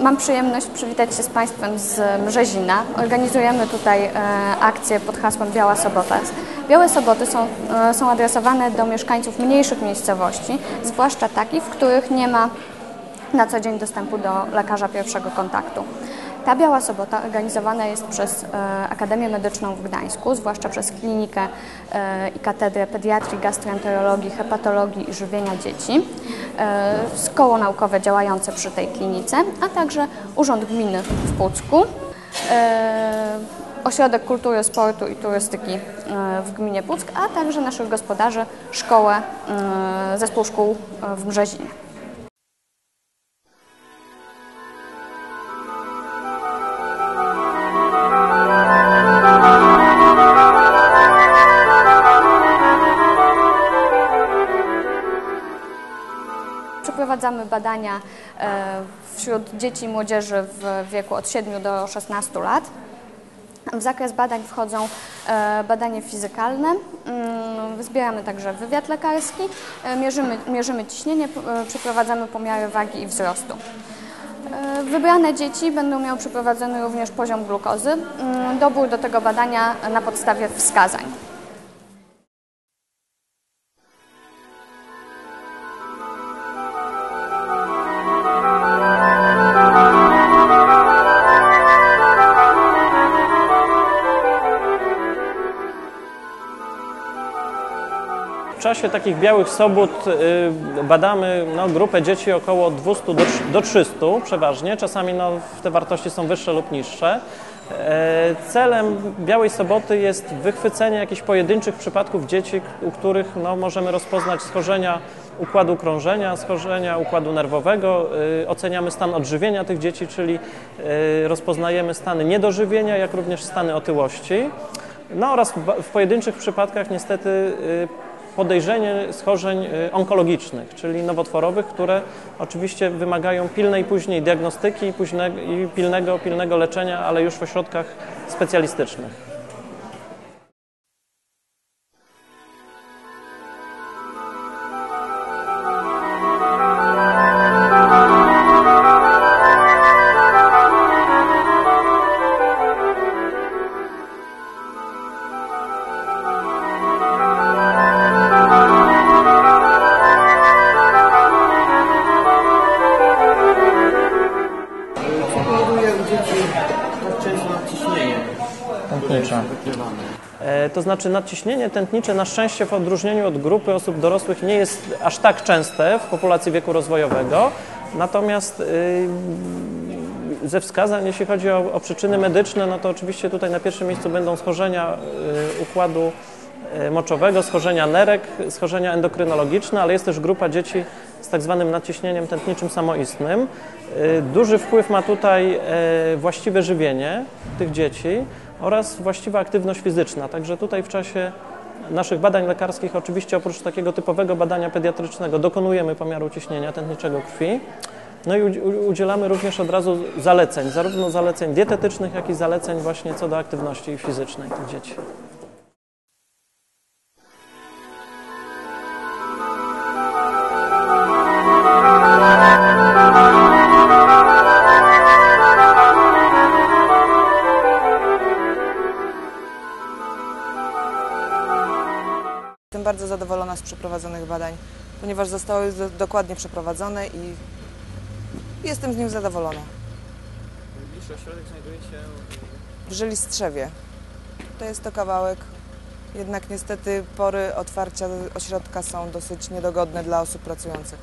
Mam przyjemność przywitać się z Państwem z Mrzezina. Organizujemy tutaj e, akcję pod hasłem Biała Sobota. Białe Soboty są, e, są adresowane do mieszkańców mniejszych miejscowości, zwłaszcza takich, w których nie ma na co dzień dostępu do lekarza pierwszego kontaktu. Ta Biała Sobota organizowana jest przez e, Akademię Medyczną w Gdańsku, zwłaszcza przez klinikę e, i katedrę pediatrii, gastroenterologii, hepatologii i żywienia dzieci, e, koło naukowe działające przy tej klinice, a także Urząd Gminy w Pucku, Ośrodek Kultury, Sportu i Turystyki w gminie Puck, a także naszych gospodarzy, szkołę, zespół szkół w Brzezinie. Przeprowadzamy badania e, wśród dzieci i młodzieży w wieku od 7 do 16 lat. W zakres badań wchodzą e, badania fizykalne, mm, zbieramy także wywiad lekarski, e, mierzymy, mierzymy ciśnienie, przeprowadzamy pomiary wagi i wzrostu. Wybrane dzieci będą miały przeprowadzony również poziom glukozy. Mm, Dobór do tego badania na podstawie wskazań. Czasie takich białych sobot y, badamy no, grupę dzieci około 200 do, do 300 przeważnie, czasami no, te wartości są wyższe lub niższe. E, Celem Białej Soboty jest wychwycenie jakichś pojedynczych przypadków dzieci, u których no, możemy rozpoznać schorzenia układu krążenia, schorzenia układu nerwowego. Y, Oceniamy stan odżywienia tych dzieci, czyli y, rozpoznajemy stany niedożywienia, jak również stany otyłości. No oraz w pojedynczych przypadkach niestety podejrzenie schorzeń y, onkologicznych, czyli nowotworowych, które oczywiście wymagają pilnej później diagnostyki i, pilnego, pilnego leczenia, ale już w ośrodkach specjalistycznych. Tętnicze. To znaczy nadciśnienie tętnicze na szczęście w odróżnieniu od grupy osób dorosłych nie jest aż tak częste w populacji wieku rozwojowego. Natomiast y, ze wskazań, jeśli chodzi o, o przyczyny medyczne, no to oczywiście tutaj na pierwszym miejscu będą schorzenia y, układu y, moczowego, schorzenia nerek, schorzenia endokrynologiczne, ale jest też grupa dzieci z tak zwanym nadciśnieniem tętniczym samoistnym. Duży wpływ ma tutaj właściwe żywienie tych dzieci oraz właściwa aktywność fizyczna. Także tutaj w czasie naszych badań lekarskich, oczywiście oprócz takiego typowego badania pediatrycznego, dokonujemy pomiaru ciśnienia tętniczego krwi. No i udzielamy również od razu zaleceń, zarówno zaleceń dietetycznych, jak i zaleceń właśnie co do aktywności fizycznej tych dzieci. Jestem bardzo zadowolona z przeprowadzonych badań, ponieważ zostały do, dokładnie przeprowadzone i jestem z nich zadowolona. Najbliższy ośrodek znajduje się W Żyli-Strzewie. To jest to kawałek, jednak niestety pory otwarcia ośrodka są dosyć niedogodne dla osób pracujących.